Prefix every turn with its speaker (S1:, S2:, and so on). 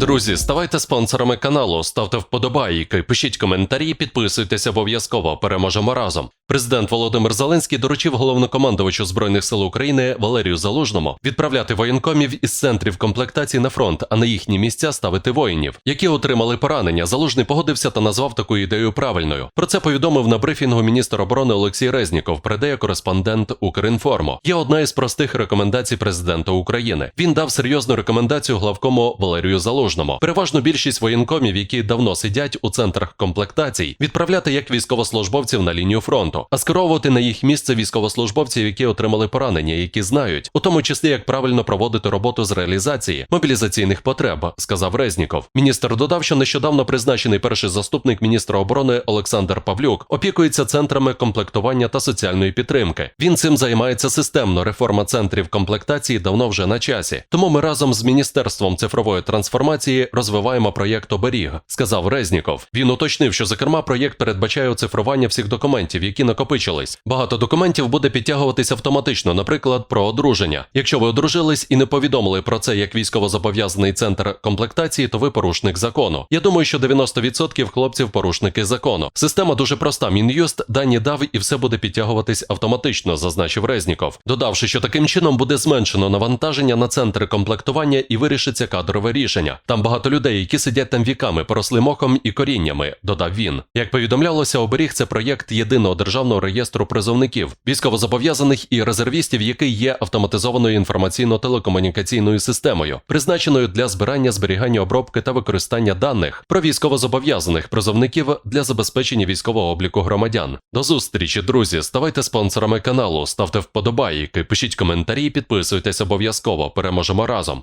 S1: Друзі, ставайте спонсорами каналу, ставте вподобайки, пишіть коментарі, підписуйтесь обов'язково. Переможемо разом. Президент Володимир Зеленський доручив головнокомандувачу збройних сил України Валерію Залужному відправляти воєнкомів із центрів комплектації на фронт, а на їхні місця ставити воїнів, які отримали поранення. Залужний погодився та назвав таку ідею правильною. Про це повідомив на брифінгу міністр оборони Олексій Резніков. Передає кореспондент Укрінформу. Є одна із простих рекомендацій президента України. Він дав серйозну рекомендацію главкому Валерію Залужному. Переважну більшість воєнкомів, які давно сидять у центрах комплектацій, відправляти як військовослужбовців на лінію фронту, а скеровувати на їх місце військовослужбовців, які отримали поранення, які знають, у тому числі як правильно проводити роботу з реалізації мобілізаційних потреб, сказав Резніков. Міністр додав, що нещодавно призначений перший заступник міністра оборони Олександр Павлюк опікується центрами комплектування та соціальної підтримки. Він цим займається системно. Реформа центрів комплектації давно вже на часі. Тому ми разом з міністерством цифрової трансформації розвиваємо проєкт оберіг, сказав Резніков. Він уточнив, що зокрема проєкт передбачає оцифрування всіх документів, які накопичились. Багато документів буде підтягуватися автоматично, наприклад, про одруження. Якщо ви одружились і не повідомили про це як військовозобов'язаний центр комплектації, то ви порушник закону. Я думаю, що 90% хлопців порушники закону. Система дуже проста. Мін'юст дані дав і все буде підтягуватись автоматично, зазначив Резніков, додавши, що таким чином буде зменшено навантаження на центри комплектування і вирішиться кадрове рішення. Там багато людей, які сидять там віками, поросли мохом і коріннями, додав він. Як повідомлялося, оберіг це проєкт єдиного державного реєстру призовників, військовозобов'язаних і резервістів, який є автоматизованою інформаційно-телекомунікаційною системою, призначеною для збирання, зберігання, обробки та використання даних про військовозобов'язаних призовників для забезпечення військового обліку громадян. До зустрічі, друзі! Ставайте спонсорами каналу, ставте вподобайки, пишіть коментарі, підписуйтесь обов'язково. Переможемо разом.